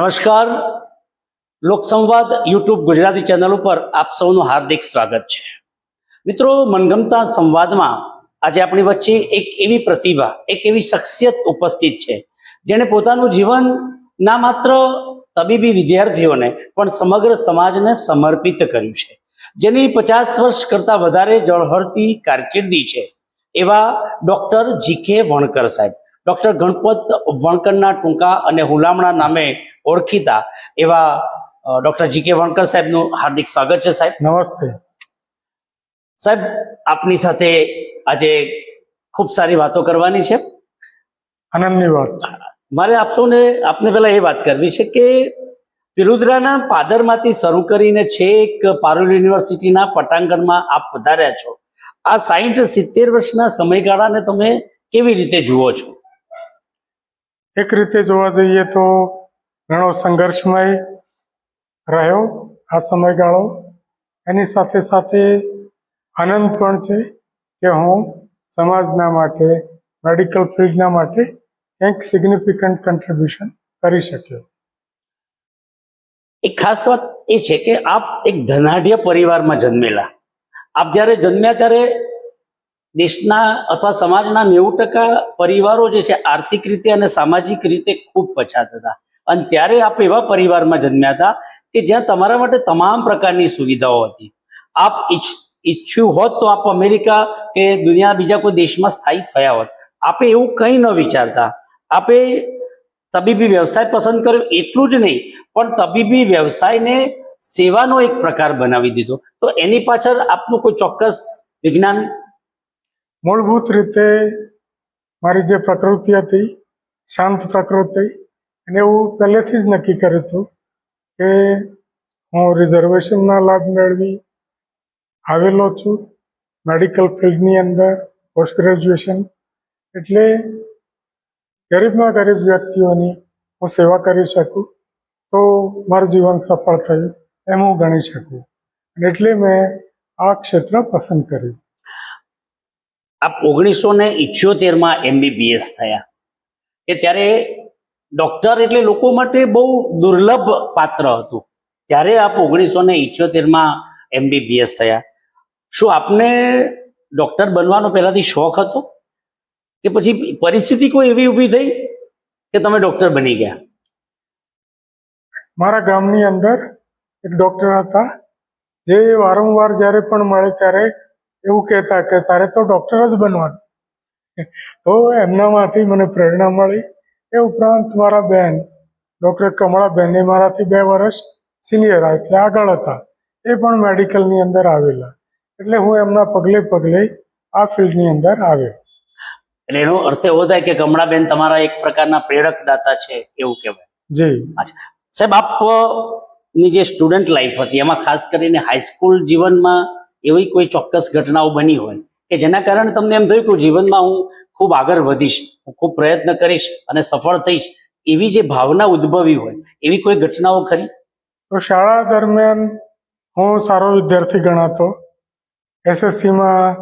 નમસ્કાર. લોકસંવાદ YouTube Gujarati channel ઉપર આપ સૌનું હાર્દિક સ્વાગત છે. મિત્રો, મનગમતા સંવાદમાં આજે આપણી વચ્ચે એક એવી પ્રતિભા, એક એવી શખ્સિયત ઉપસ્થિત છે, જેણે પોતાનું જીવન ના માત્ર તબીબી વિદ્યાર્થીઓને, પણ સમગ્ર સમાજને સમર્પિત કર્યું છે. જેની પચાસ વર્ષ કરતા વધારે જળહળતી કારકિર્દી છે એવા ડોક્ટર જીકે વણકર સાહેબ. ડૉક્ટર ગણપત વણકરના ટૂંકા અને હુલામણા નામે ઓળખીતા એવા ડોક્ટર જીકે વણકર સાહેબનું હાર્દિક સ્વાગત છે સાહેબ. નમસ્તે. સાહેબ આપની સાથે આજે ખૂબ સારી વાતો કરવાની છે. આનંદની વાત મારે આપ સૌને આપને પહેલા એ વાત કરવી છે કે પિરુદ્રાના પાદરમાંથી શરૂ કરીને છેક પારુલ યુનિવર્સિટીના પટાંગણમાં આપ વધાર્યા છો. આ સાહીઠ સિત્તેર વર્ષના સમયગાળાને તમે કેવી રીતે જુઓ છો? એક રીતે જોવા જઈએ તો ઘણો સંઘર્ષમય રહ્યો આ સમયગાળો. એની સાથે સાથે આનંદ પણ છે કે હું સમાજના માટે મેડિકલ ફિલ્ડના માટે કંઈક સિગ્નિફિકન્ટ કન્ટ્રીબ્યુશન કરી શક્યો. એક ખાસ વાત એ છે કે આપ એક ધનાઢ્ય પરિવારમાં જન્મેલા. આપ જ્યારે જન્મ્યા ત્યારે દેશના અથવા સમાજના નેવું ટકા પરિવારો જે છે આર્થિક રીતે અને સામાજિક રીતે ખૂબ પછાત હતા. અને ત્યારે આપ એવા પરિવારમાં જન્મ્યા હતા કે જ્યાં તમારા માટે તમામ પ્રકારની સુવિધાઓ હતી. આપ ઈચ્છ, ઈચ્છ્યું હોત તો આપ અમેરિકા કે દુનિયા બીજા કોઈ દેશમાં સ્થાયી થયા હોત. આપે એવું કંઈ ન વિચારતા. આપે તબીબી વ્યવસાય પસંદ કર્યો એટલું જ નહીં, પણ તબીબી વ્યવસાયને સેવાનો એક પ્રકાર બનાવી દીધો. તો એની પાછળ આપનું કોઈ ચોક્કસ વિજ્ઞાન? મૂળભૂત રીતે મારી જે પ્રકૃતિ હતી, શાંત પ્રકૃતિ અને એવું પહેલેથી જ નક્કી કર્યું હતું કે હું રિઝર્વેશનના લાભ મેળવી આવેલો છું મેડિકલ ફિલ્ડની અંદર પોસ્ટ ગ્રેજ્યુએશન એટલે ગરીબમાં ગરીબ વ્યક્તિઓની હું સેવા કરી શકું તો મારું જીવન સફળ થયું એમ હું ગણી શકું. એટલે મેં આ ક્ષેત્ર પસંદ કર્યું. આપ ઓગણીસો ને ઇઠ્યોતેરમાં એમબીબીએસ થયા. કે ત્યારે ડોક્ટર એટલે લોકો માટે બહુ દુર્લભ પાત્ર હતું. ત્યારે આપ ઓગણીસો ને ઇઠ્યોતેરમાં એમબીબીએસ થયા. શું આપને ડોક્ટર બનવાનો પહેલાથી શોખ હતો? કે પછી પરિસ્થિતિ કોઈ એવી ઊભી થઈ કે તમે ડોક્ટર બની ગયા? મારા ગામની અંદર એક ડૉક્ટર હતા. જે વારંવાર જ્યારે પણ મળે ત્યારે એવું કહેતા કે તારે તો ડૉક્ટર જ બનવાનું. તો એમનામાંથી મને પ્રેરણા મળી. એ ઉપરાંત મારા બેન ડૉક્ટર કમળાબેન એ મારાથી બે વર્ષ સિનિયર એટલે આગળ હતા. એ પણ મેડિકલની અંદર આવેલા. એટલે હું એમના પગલે પગલે આ ફિલ્ડની અંદર આવ્યો. એટલે એનો અર્થ એવો થાય કે કમળાબેન તમારા એક પ્રકારના પ્રેરક દાતા છે એવું કહેવાય. જી. સાહેબ આપની જે સ્ટુડન્ટ લાઈફ હતી એમાં ખાસ કરીને હાઈસ્કૂલ જીવનમાં એવી કોઈ ચોક્કસ ઘટનાઓ બની હોય કે જેના કારણે તમને એમ થયું કે જીવનમાં હું ખૂબ આગળ વધીશ, હું ખૂબ પ્રયત્ન કરીશ અને સફળ થઈશ, એવી જે ભાવના ઉદ્ભવી હોય, એવી કોઈ ઘટનાઓ ખરી? તો શાળા દરમિયાન હું સારો વિદ્યાર્થી ગણાતો. એસએસસીમાં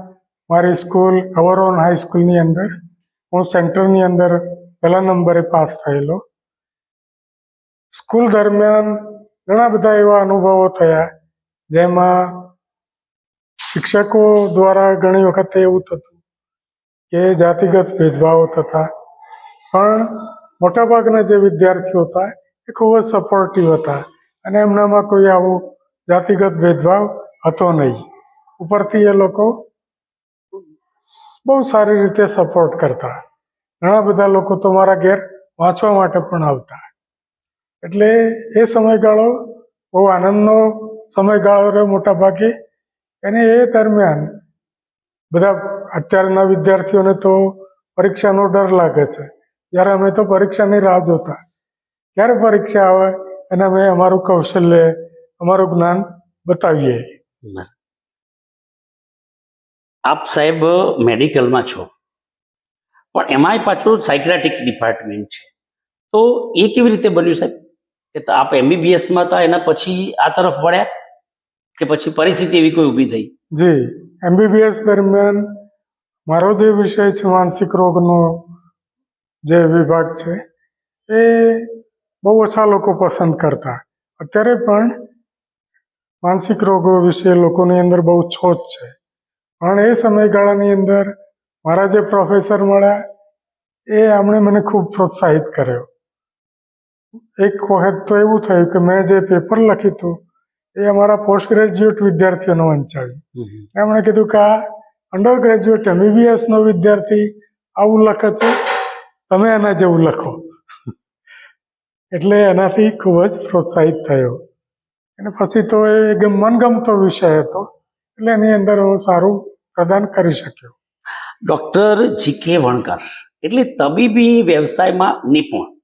મારી સ્કૂલ અવરોન હાઈસ્કૂલની અંદર, હું સેન્ટરની અંદર પહેલા નંબરે પાસ થયેલો. સ્કૂલ દરમિયાન ઘણા બધા એવા અનુભવો થયા, જેમાં શિક્ષકો દ્વારા ઘણી વખતે એવું થતું કે જાતિગત ભેદભાવો થતા. પણ મોટાભાગના જે વિદ્યાર્થીઓ હતા, એ ખૂબ જ સપોર્ટિવ હતા. અને એમનામાં કોઈ આવો જાતિગત ભેદભાવ હતો નહીં. ઉપરથી એ લોકો બહુ સારી રીતે સપોર્ટ કરતા. ઘણા બધા લોકો તો મારા ઘેર વાંચવા માટે પણ આવતા. એટલે એ સમયગાળો બહુ આનંદનો સમયગાળો રહ્યો મોટાભાગે. અને એ દરમિયાન બધા અત્યારના વિદ્યાર્થીઓને તો પરીક્ષાનો ડર લાગે છે. જ્યારે અમે તો પરીક્ષાની રાહ જોતા. ક્યારે પરીક્ષા આવે અને અમે અમારું કૌશલ્ય, અમારું જ્ઞાન બતાવીએ. આપ સાહેબ મેડિકલમાં છો. પણ એમાંય પાછું સાયક્રેટિક ડિપાર્ટમેન્ટ છે. તો એ કેવી રીતે બન્યું સાહેબ? કે આપ એમબીબીએસમાં હતા, એના પછી આ તરફ વળ્યા? કે પછી પરિસ્થિતિ એવી કોઈ ઊભી થઈ? જી એમબીબીએસ દરમિયાન મારો જે વિષય છે માનસિક રોગનો જે વિભાગ છે, એ બહુ ઓછા લોકો પસંદ કરતા. અત્યારે પણ માનસિક રોગો વિશે લોકોની અંદર બહુ છોચ છે. પણ એ સમયગાળાની અંદર મારા જે પ્રોફેસર મળ્યા, એ એમણે મને ખૂબ પ્રોત્સાહિત કર્યો. એક વખત તો એવું થયું કે મેં જે પેપર લખ્યું હતું એ અમારા પોસ્ટ ગ્રેજ્યુએટ વિદ્યાર્થીઓને વંચાવ્યું એમણે કીધું કે આ અંડર ગ્રેજ્યુએટ એમબીબીએસ નો વિદ્યાર્થી આવું લખે છે. તમે એના જેવું લખો. એટલે એનાથી ખૂબ જ પ્રોત્સાહિત થયો. અને પછી તો એ એક મનગમતો વિષય હતો. એટલે એની અંદર હું સારું પ્રદાન કરી શક્યો. ડૉક્ટર જીકે વણકર એટલે તબીબી વ્યવસાયમાં નિપુણ.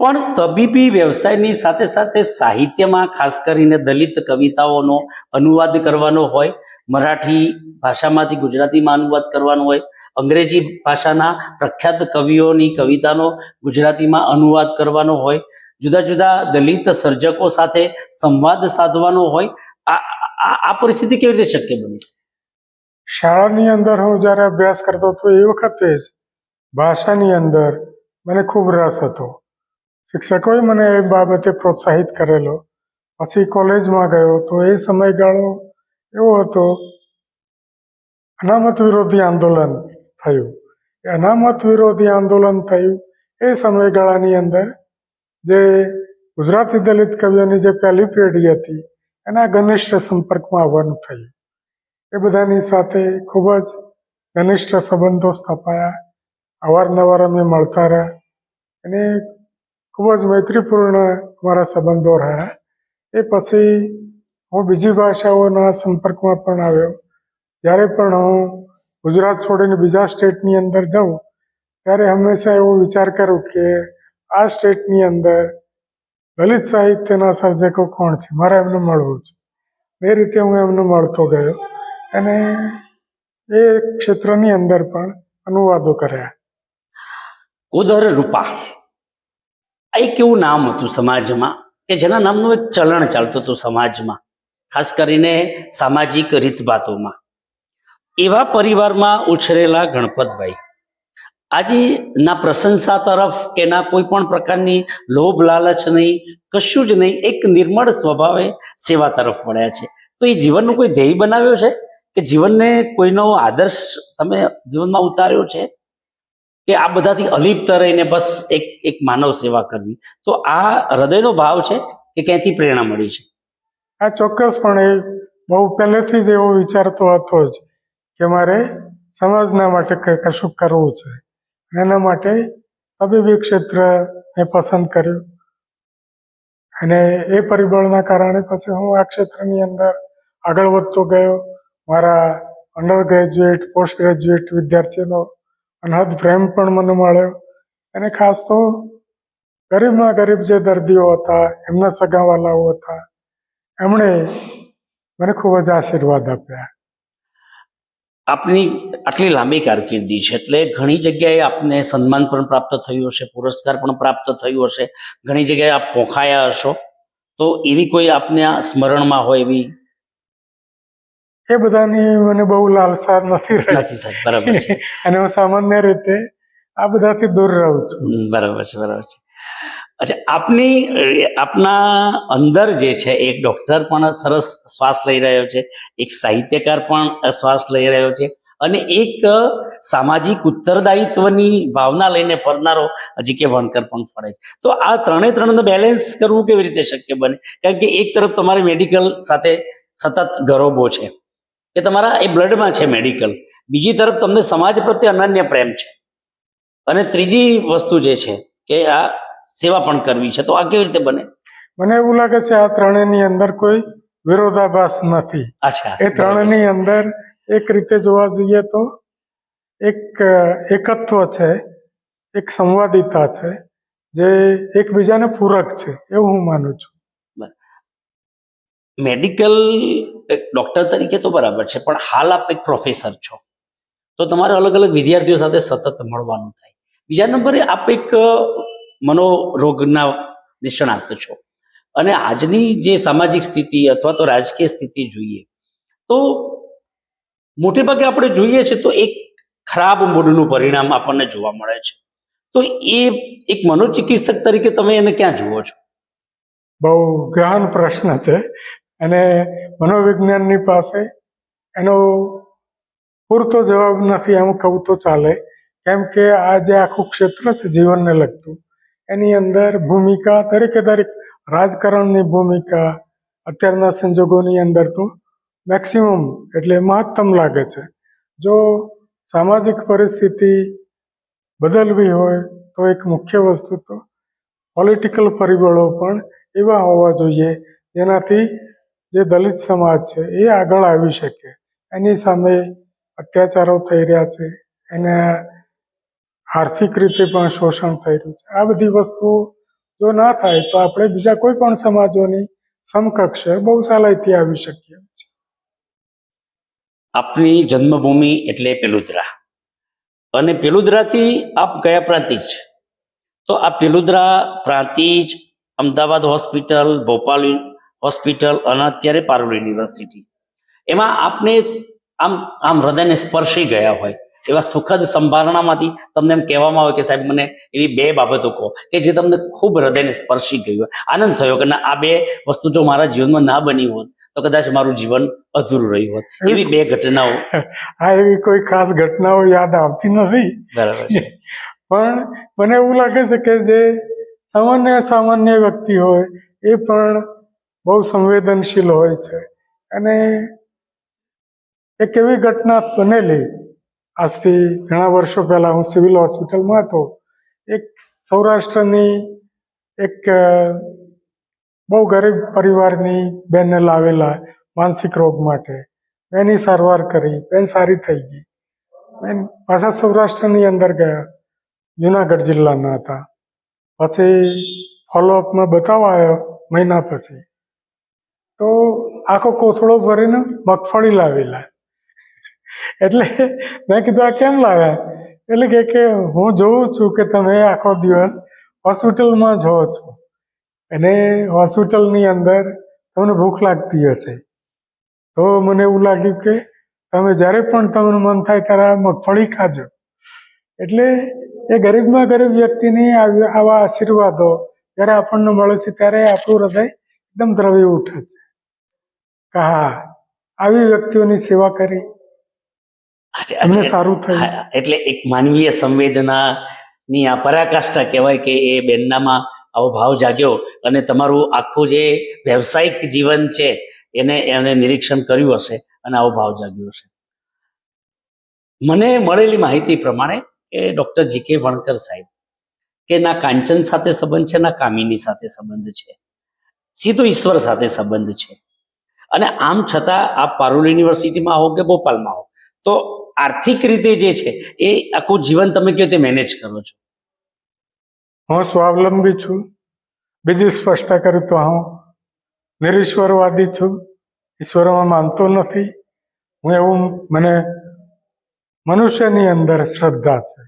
પણ તબીબી વ્યવસાયની સાથે સાથે સાહિત્યમાં ખાસ કરીને દલિત કવિતાઓનો અનુવાદ કરવાનો હોય, મરાઠી ભાષામાંથી ગુજરાતીમાં અનુવાદ કરવાનો હોય, અંગ્રેજી ભાષાના પ્રખ્યાત કવિઓની કવિતાનો ગુજરાતીમાં અનુવાદ કરવાનો હોય, જુદા જુદા દલિત સર્જકો સાથે સંવાદ સાધવાનો હોય, આ પરિસ્થિતિ કેવી રીતે શક્ય બની છે? શાળાની અંદર હું જ્યારે અભ્યાસ કરતો હતો એ વખતે જ ભાષાની અંદર મને ખૂબ રસ હતો. શિક્ષકોએ મને એ બાબતે પ્રોત્સાહિત કરેલો. પછી કોલેજમાં ગયો તો એ સમયગાળો એવો હતો, અનામત વિરોધી આંદોલન થયું. એ અનામત વિરોધી આંદોલન થયું એ સમયગાળાની અંદર જે ગુજરાતી દલિત કવિઓની જે પહેલી પેઢી હતી, એના ઘનિષ્ઠ સંપર્કમાં આવવાનું થયું. એ બધાની સાથે ખૂબ જ ઘનિષ્ઠ સંબંધો સ્થપાયા. અવારનવાર અમે મળતા રહ્યા. અને ખૂબ જ મૈત્રીપૂર્ણ અમારા સંબંધો રહ્યા. એ પછી હું બીજી ભાષાઓના સંપર્કમાં પણ આવ્યો. જ્યારે પણ હું ગુજરાત છોડીને બીજા સ્ટેટની અંદર જાઉં, ત્યારે હંમેશા એવો વિચાર કરું કે આ સ્ટેટની અંદર દલિત સાહિત્યના સર્જકો કોણ છે? મારે એમને મળવું છે. એ રીતે હું એમને મળતો ગયો અને એ ક્ષેત્રની અંદર પણ અનુવાદો કર્યા. ઉદર રૂપા. આ એક એવું નામ હતું સમાજમાં કે જેના નામનું એક ચલણ ચાલતું હતું સમાજમાં, ખાસ કરીને સામાજિક રીતભાતોમાં. એવા પરિવારમાં ઉછરેલા ગણપતભાઈ. આજે ના પ્રશંસા તરફ કે ના કોઈ પણ પ્રકારની લોભ લાલચ નહીં, કશું જ નહીં, એક નિર્મળ સ્વભાવે સેવા તરફ વળ્યા છે. તો એ જીવનનો કોઈ ધ્યેય બનાવ્યો છે? કે જીવનને કોઈનો આદર્શ તમે જીવનમાં ઉતાર્યો છે? કે આ બધાથી અલિપ્ત રહીને બસ એક એક માનવ સેવા કરવી. તો આ હૃદયનો ભાવ છે કે ક્યાંથી પ્રેરણા મળી છે? આ ચોક્કસપણે બહુ પહેલેથી જ એવો વિચારતો હતો જ કે મારે સમાજના માટે કશું કરવું છે. એના માટે તબીબી ક્ષેત્ર મેં પસંદ કર્યું. અને એ પરિબળના કારણે પછી હું આ ક્ષેત્રની અંદર આગળ વધતો ગયો. મારા અંડર ગ્રેજ્યુએટ, પોસ્ટ ગ્રેજ્યુએટ વિદ્યાર્થીઓનો અનહદ પ્રેમ પણ મને મળ્યો. અને ખાસ તો ગરીબમાં ગરીબ જે દર્દીઓ હતા, એમના સગાવાલાઓ હતા, એમણે મને ખૂબ જ આશીર્વાદ આપ્યા. આપની આટલી લાંબી કારકિર્દી છે, એટલે ઘણી જગ્યાએ આપને સન્માન પણ પ્રાપ્ત થયું હશે, પુરસ્કાર પણ પ્રાપ્ત થયું હશે, ઘણી જગ્યાએ આપ પોખાયા હશો. તો એવી કોઈ આપને સ્મરણમાં હોય એવી એ બધાની મને બહુ લાલસા નથી નથી સાહેબ બરાબર છે. અને હું સામાન્ય રીતે આ બધાથી દૂર રહું છું. બરાબર છે બરાબર છે. અચ્છા આપની આપના અંદર જે છે એક ડૉક્ટર પણ સરસ શ્વાસ લઈ રહ્યો છે એક સાહિત્યકાર પણ શ્વાસ લઈ રહ્યો છે અને એક સામાજિક ઉત્તરદાયિત્વની ભાવના લઈને ફરનારો હજી કે વણકર પણ ફરે છે. તો આ ત્રણે ત્રણનું બેલેન્સ કરવું કેવી રીતે શક્ય બને? કારણ કે એક તરફ તમારે મેડિકલ સાથે સતત ગરોબો છે. કે તમારા એ બ્લડમાં છે મેડિકલ. બીજી તરફ તમને સમાજ પ્રત્યે અનન્ય પ્રેમ છે. અને ત્રીજી વસ્તુ જે છે કે આ સેવા પણ કરવી છે. તો આ કેવી રીતે બને? મને એવું લાગે છે આ ત્રણેયની અંદર કોઈ વિરોધાભાસ નથી. એ ત્રણેયની અંદર એક રીતે જોવા જઈએ તો એક એકત્વ છે એક સંવાદિતા છે જે એકબીજાને પૂરક છે. એવું હું માનું છું. મેડિકલ ડોક્ટર તરીકે તો બરાબર છે, પણ હાલ આપ એક પ્રોફેસર છો. તો તમારે અલગ અલગ વિદ્યાર્થીઓ સાથે સતત મળવાનું થાય. બીજા નંબરે આપ એક મનોરોગના નિષ્ણાત છો. અને આજની જે સામાજિક સ્થિતિ અથવા તો રાજકીય સ્થિતિ જોઈએ, તો મોટે ભાગે આપણે જોઈએ છે તો એક ખરાબ મૂડનું પરિણામ આપણને જોવા મળે છે. તો એ એક મનોચિકિત્સક તરીકે તમે એને ક્યાં જુઓ છો? બહુ ગહન પ્રશ્ન છે. અને મનોવિજ્ઞાનની પાસે એનો પૂરતો જવાબ નથી, એમ કહું તો ચાલે. કેમ કે આ જે આખું ક્ષેત્ર છે જીવનને લગતું, એની અંદર ભૂમિકા, દરેકે દરેક રાજકારણની ભૂમિકા, અત્યારના સંજોગોની અંદર તો મેક્સિમમ એટલે મહત્તમ લાગે છે. જો સામાજિક પરિસ્થિતિ બદલવી હોય તો એક મુખ્ય વસ્તુ તો પોલિટિકલ પરિબળો પણ એવા હોવા જોઈએ, જેનાથી જે દલિત સમાજ છે, એ આગળ આવી શકે. એની સામે અત્યાચારો થઈ રહ્યા છે, એને આર્થિક રીતે પણ શોષણ થઈ રહ્યું છે. આ બધી વસ્તુ જો ના થાય, તો આપણે બીજા કોઈ પણ સમાજોની સમકક્ષ બહુ સહેલાઈથી આવી શકીએ. આપની જન્મભૂમિ એટલે પેલુદરા. અને પેલુદરાથી આપ કયા પ્રાંતિજ? તો આ પેલુદરા પ્રાંતિજ અમદાવાદ હોસ્પિટલ, ભોપાલ હોસ્પિટલ અને અત્યારે પારુલ યુનિવર્સિટી. એમાં આપને આમ આમ હૃદયને સ્પર્શી ગયા હોય એવા સુખદ સંભારણામાંથી તમને એમ કહેવામાં આવે કે સાહેબ મને એવી બે બાબતો કહો કે જે તમને ખૂબ હૃદયને સ્પર્શી ગયું હોય. આનંદ થયો કે ના આ બે વસ્તુ જો મારા જીવનમાં ના બની હોત તો કદાચ મારું જીવન અધૂરું રહ્યું હોત. એવી બે ઘટનાઓ. આ એવી કોઈ ખાસ ઘટનાઓ યાદ આવતી નથી. બરાબર પણ મને એવું લાગે છે કે જે સામાન્ય સામાન્ય વ્યક્તિ હોય એ પણ બહુ સંવેદનશીલ હોય છે. અને એક એવી ઘટના બનેલી, આજથી ઘણા વર્ષો પહેલાં હું સિવિલ હોસ્પિટલમાં હતો, એક સૌરાષ્ટ્રની એક બહુ ગરીબ પરિવારની બેનને લાવેલા માનસિક રોગ માટે. એની સારવાર કરી બેન સારી થઈ ગઈ. બેન પાછા સૌરાષ્ટ્રની અંદર ગયા, જુનાગઢ જિલ્લાના હતા. પછી ફોલોઅપમાં બતાવવા આવ્યો મહિના પછી. તો આખો કોથળો ભરીને મગફળી લાવેલા. એટલે મેં કીધું, આ કેમ લાવ્યા? એટલે કે કે હું જોઉં છું કે તમે આખો દિવસ હોસ્પિટલમાં જો છો. અને હોસ્પિટલની અંદર તમને ભૂખ લાગતી હશે. તો મને એવું લાગ્યું કે, તમે જ્યારે પણ તમને મન થાય ત્યારે મગફળી ખાજો. એટલે એ ગરીબમાં ગરીબ વ્યક્તિની આવા આશીર્વાદો જ્યારે આપણને મળે છે ત્યારે આપણું હૃદય એકદમ દ્રવી ઉઠે છે. કે હા આવી વ્યક્તિઓની સેવા કરી. અમને સારું થયું. એટલે એક માનવીય સંવેદના ની આ પરાકાષ્ઠા કહેવાય કે એ બેનનામાં આવો ભાવ જાગ્યો અને તમારું આખું જે વ્યવસાયિક જીવન છે એને એને નિરીક્ષણ કર્યું હશે અને આવો ભાવ જાગ્યો હશે. મને મળેલી માહિતી પ્રમાણે કે ડૉક્ટર જી કે વણકર સાહેબ કે ના કાંચન સાથે સંબંધ છે ના કામિની સાથે સંબંધ છે સીધો ઈશ્વર સાથે સંબંધ છે. અને આમ છતાં આપ પારુલ યુનિવર્સિટીમાં હો કે ભોપાલમાં હો તો આર્થિક રીતે જે છે એ આખું જીવન તમે કેવી રીતે મેનેજ કરો છો? હું સ્વાવલંબી છું. બીજી સ્પષ્ટતા કરું તો હું નિરીશ્વરવાદી છું. ઈશ્વરમાં માનતો નથી. હું એવું મને મનુષ્યની અંદર શ્રદ્ધા છે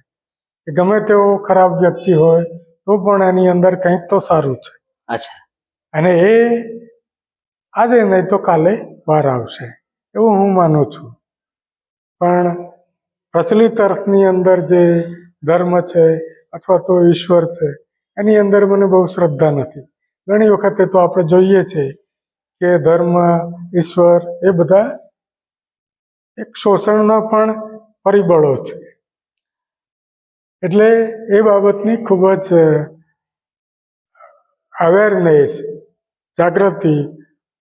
કે ગમે તેવો ખરાબ વ્યક્તિ હોય તો પણ એની અંદર કંઈક તો સારું છે. અચ્છા. અને એ આજે નહીં તો કાલે બહાર આવશે, એવું હું માનું છું. પણ પ્રચલિત અર્થની અંદર જે ધર્મ છે અથવા તો ઈશ્વર છે, એની અંદર મને બહુ શ્રદ્ધા નથી. ઘણી વખતે તો આપણે જોઈએ છે કે ધર્મ, ઈશ્વર એ બધા એક શોષણના પણ પરિબળો છે. એટલે એ બાબતની ખૂબ જ અવેરનેસ જાગૃતિ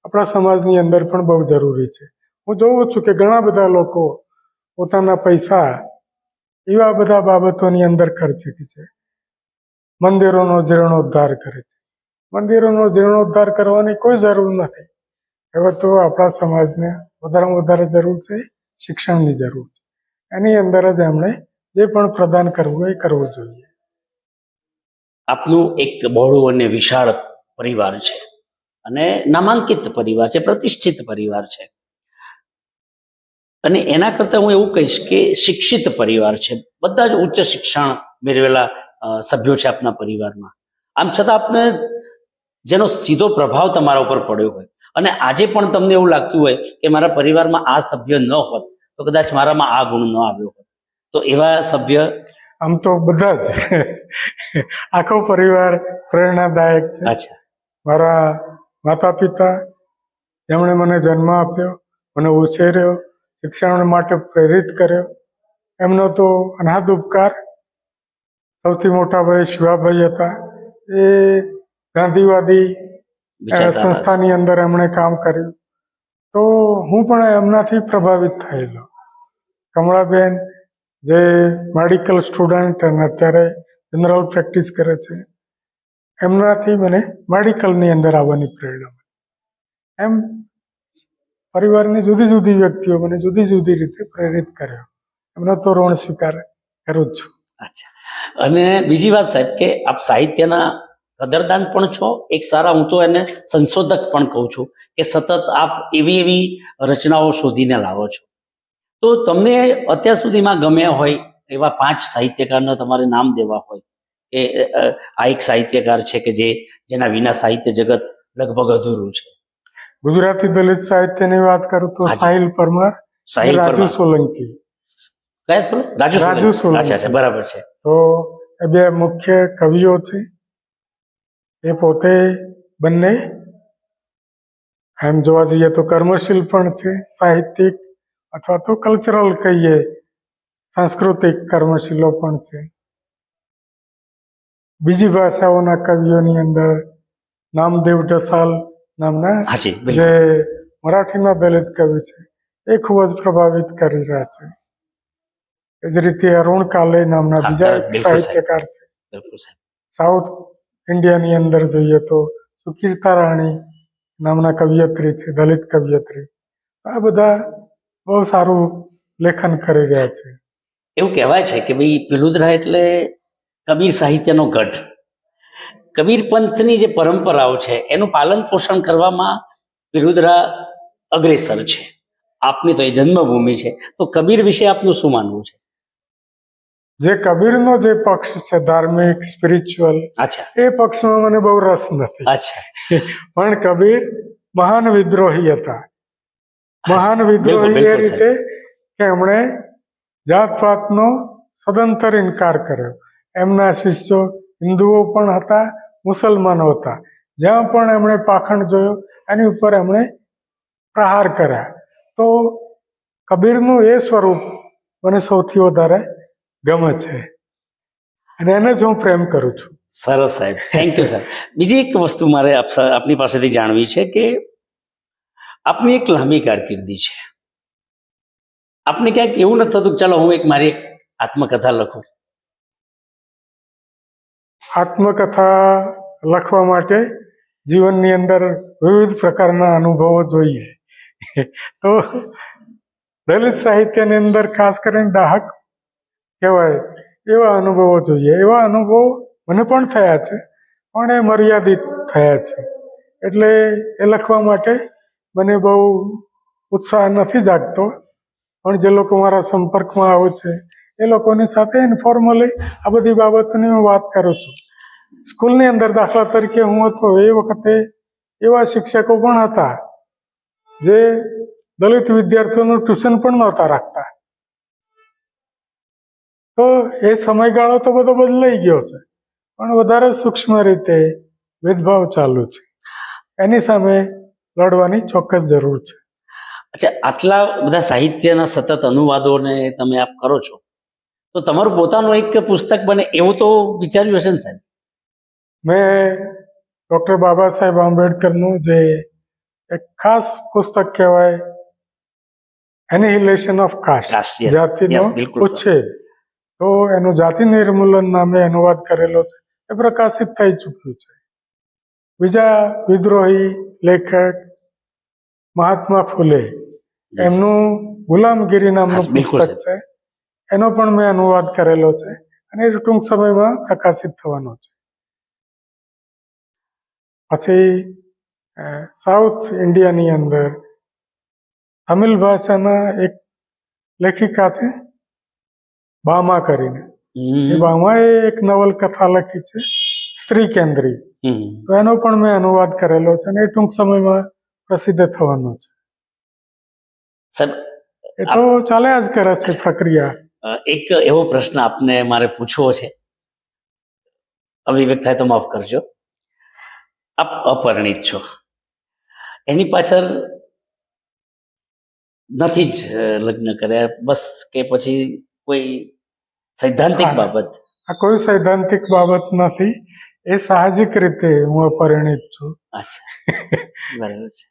આપણા સમાજની અંદર પણ બહુ જરૂરી છે. હું જોઉં છું કે ઘણા બધા લોકો પોતાના પૈસા એવા બધા બાબતોની અંદર ખર્ચે છે. મંદિરોનો જીર્ણોદ્ધાર કરે છે. મંદિરોનો જીર્ણોદ્ધાર કરવાની કોઈ જરૂર નથી. હવે તો આપણા સમાજને વધારેમાં વધારે જરૂર છે, શિક્ષણની જરૂર છે. એની અંદર જ એમણે જે પણ પ્રદાન કરવું એ કરવું જોઈએ. આપનું એક બહોળું અને વિશાળ પરિવાર છે. અને નામાંકિત પરિવાર છે પ્રતિષ્ઠિત પરિવાર છે. અને એના કરતાં હું એવું કહીશ કે શિક્ષિત પરિવાર છે. બધા જ ઉચ્ચ શિક્ષણ મેળવેલા સભ્યો છે આપના પરિવારમાં. આમ છતાં આપને જેનો સીધો પ્રભાવ તમારા ઉપર પડ્યો હોય અને આજે પણ તમને એવું લાગતું હોય કે મારા પરિવારમાં આ સભ્ય ન હોત તો કદાચ મારામાં આ ગુણ ન આવ્યો હોત. તો એવા સભ્ય આમ તો બધા જ. આખો પરિવાર પ્રેરણાદાયક છે. અચ્છા. મારા માતા પિતા એમણે મને જન્મ આપ્યો મને ઉછેર્યો શિક્ષણ માટે પ્રેરિત કર્યો. એમનો તો અનાદ ઉપકાર સૌથી મોટા ભાઈ શિવાભાઈ હતા. એ ગાંધીવાદી સંસ્થાની અંદર એમણે કામ કર્યું. તો હું પણ એમનાથી પ્રભાવિત થયેલો. કમળાબેન જે મેડિકલ સ્ટુડન્ટ અને અત્યારે જનરલ પ્રેક્ટિસ કરે છે એમનાથી મને મેડિકલની અંદર આવવાની પ્રેરણા મળી. એમ પરિવારની જુદી જુદી વ્યક્તિઓ મને જુદી જુદી રીતે પ્રેરિત કર્યો. એમનો તો ઋણ સ્વીકાર કરું જ છું. અચ્છા. અને બીજી વાત સાહેબ કે આપ સાહિત્યના કદરદાન પણ છો. એક સારા હું તો એને સંશોધક પણ કહું છું કે સતત આપ એવી એવી રચનાઓ શોધીને લાવો છો. તો તમને અત્યાર સુધીમાં ગમ્યા હોય એવા પાંચ સાહિત્યકારના તમારે નામ દેવા હોય એ આ એક સાહિત્યકાર છે કે જે જેના વિના સાહિત્ય જગત લગભગ અધૂરું છે. ગુજરાતી દલિત સાહિત્યની વાત કરું તો. સાહિલ પરમાર સાહિલ રાજુ સોલંકી. કયા રાજુ રાજુ સોલંકી. અચ્છા બરાબર છે. તો એ બે મુખ્ય કવિઓ છે. એ પોતે બંને એમ જોવા જઈએ તો કર્મશીલ પણ છે સાહિત્યિક અથવા તો કલ્ચરલ કહીએ સાંસ્કૃતિક કર્મશીલો પણ છે. બીજી ભાષાઓના કવિઓની અંદર નામદેવ ટસાલ નામના જે મરાઠીના દલિત કવિ છે એ ખૂબ જ પ્રભાવિત કરી રહ્યા છે. એ જ રીતે અરુણ કાલે નામના બીજા. સાહિત્યકાર છે. સાઉથ ઇન્ડિયાની અંદર જોઈએ તો સુકીર્તા રાણી નામના કવિયત્રી છે દલિત કવિયત્રી. આ બધા બહુ સારું લેખન કરી રહ્યા છે. એવું કહેવાય છે કે ભાઈ પિલુદરા એટલે કબીર સાહિત્યનો ગઢ. કબીર પંથની જે પરંપરાઓ છે એનું પાલન પોષણ કરવામાં વિરુદ્રા અગ્રેસર છે. આપની તો એ જન્મભૂમિ છે. તો કબીર વિશે આપનું શું માનવું છે? જે કબીરનો જે પક્ષ છે ધાર્મિક સ્પિરિચ્યુઅલ અચ્છા. એ પક્ષમાં મને બહુ રસ નથી. અચ્છા. પણ કબીર મહાન વિદ્રોહી હતા. મહાન વિદ્રોહી એ રીતે કે એમણે જાત પાતનો સદંતર ઇનકાર કર્યો. એમના શિષ્યો હિન્દુઓ પણ હતા, મુસલમાનો હતા. જ્યાં પણ એમણે પાખંડ જોયો, એની ઉપર એમણે પ્રહાર કર્યા. તો કબીરનું એ સ્વરૂપ મને સૌથી વધારે ગમે છે. અને એને જ હું પ્રેમ કરું છું. સરસ સાહેબ. થેન્ક યુ સર બીજી એક વસ્તુ મારે આપ આપની પાસેથી જાણવી છે કે આપની એક લાંબી કારકિર્દી છે. આપને ક્યાંક એવું નથી થતું ચાલો હું એક મારી એક આત્મકથા લખું. આત્મકથા લખવા માટે જીવનની અંદર વિવિધ પ્રકારના અનુભવો જોઈએ. તો દલિત સાહિત્યની અંદર ખાસ કરીને દાહક કહેવાય એવા અનુભવો જોઈએ. એવા અનુભવો મને પણ થયા છે, પણ એ મર્યાદિત થયા છે. એટલે એ લખવા માટે મને બહુ ઉત્સાહ નથી જાગતો, પણ જે લોકો મારા સંપર્કમાં આવે છે, એ લોકોની સાથે ઇન્ફોર્મલી આ બધી બાબતોની હું વાત કરું છું. સ્કૂલની અંદર દાખલા તરીકે હું હતો, એ વખતે એવા શિક્ષકો પણ હતા જે દલિત વિદ્યાર્થીઓનું ટ્યુશન પણ નહોતા રાખતા. તો એ સમયગાળો તો બધો બદલાઈ ગયો છે, પણ વધારે સૂક્ષ્મ રીતે ભેદભાવ ચાલુ છે. એની સામે લડવાની ચોક્કસ જરૂર છે. અચ્છા, આટલા બધા સાહિત્યના સતત અનુવાદોને તમે આપ કરો છો, તો તમારું પોતાનું એક પુસ્તક બને એવું તો વિચાર્યું હશે ને સાહેબ? મેં ડૉક્ટર બાબા સાહેબ આંબેડકરનું જે એક ખાસ પુસ્તક કહેવાય એનિહિલેશન ઓફ કાસ્ટ જાતિનો ઉચ્છેદ તો એનું જાતિ નિર્મૂલન નામે અનુવાદ કરેલો છે. એ પ્રકાશિત થઈ ચૂક્યું છે. બીજા વિદ્રોહી લેખક મહાત્મા ફૂલે એમનું ગુલામગીરી નામનું પુસ્તક છે. એનો પણ મેં અનુવાદ કરેલો છે અને એ ટૂંક સમયમાં પ્રકાશિત થવાનો છે. પછી સાઉથ ઇન્ડિયાની અંદર તમિલ ભાષાના એક લેખિકા છે બામા કરીને. એ બામાએ એક નવલકથા લખી છે સ્ત્રી કેન્દ્રી. તો એનો પણ મેં અનુવાદ કરેલો છે અને એ ટૂંક સમયમાં પ્રસિદ્ધ થવાનો છે. એ તો ચાલ્યા જ કરે છે પ્રક્રિયા. એક એવો પ્રશ્ન આપને મારે પૂછવો છે. અભિવ્યક્ત થાય તો માફ કરજો. આપ અપરિણિત છો. એની પાછળ નથી જ લગ્ન કર્યા. બસ કે પછી કોઈ સૈદ્ધાંતિક બાબત. આ કોઈ સૈદ્ધાંતિક બાબત નથી. એ સાહજિક રીતે હું અપરિણિત છું. અચ્છા. બરાબર છે.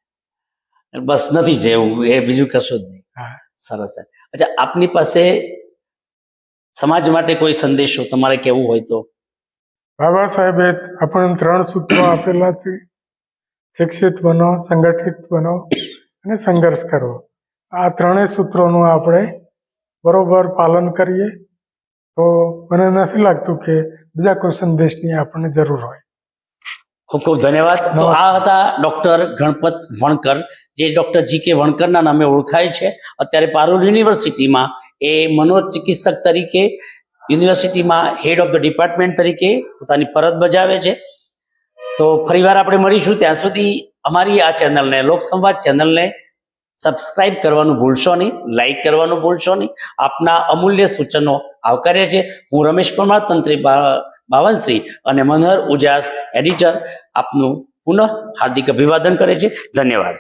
બસ નથી જેવું એ બીજું કશું જ નહીં. સરસ અચ્છા આપની પાસે સમાજ માટે કોઈ સંદેશો? તમારે કેવું હોય તો? બાબા સાહેબે આપણને ત્રણ સૂત્રો આપેલા છે. શિક્ષિત બનો સંગઠિત બનો અને સંઘર્ષ કરો આ ત્રણેય સૂત્રોનું આપણે બરોબર પાલન કરીએ તો મને નથી લાગતું કે બીજા કોઈ સંદેશની આપણને જરૂર હોય. ખૂબ ખૂબ ધન્યવાદ. તો આ હતા ડોક્ટર ગણપત વણકર જે ડોક્ટર જી કે વણકરના નામે ઓળખાય છે. અત્યારે પારૂલ યુનિવર્સિટીમાં એ મનોચિકિત્સક તરીકે યુનિવર્સિટીમાં હેડ ઓફ ધ ડિપાર્ટમેન્ટ તરીકે પોતાની ફરજ બજાવે છે. તો ફરીવાર આપણે મળીશું ત્યાં સુધી અમારી આ ચેનલને લોકસંવાદ ચેનલને સબસ્ક્રાઇબ કરવાનું ભૂલશો નહીં લાઇક કરવાનું ભૂલશો નહીં. આપના અમૂલ્ય સૂચનો આવકાર્ય છે. હું રમેશ પરમાર, તંત્રી બાવનશ્રી અને મનહર ઉજાસ એડિટર આપનું પુનઃ હાર્દિક અભિવાદન કરે છે. ધન્યવાદ.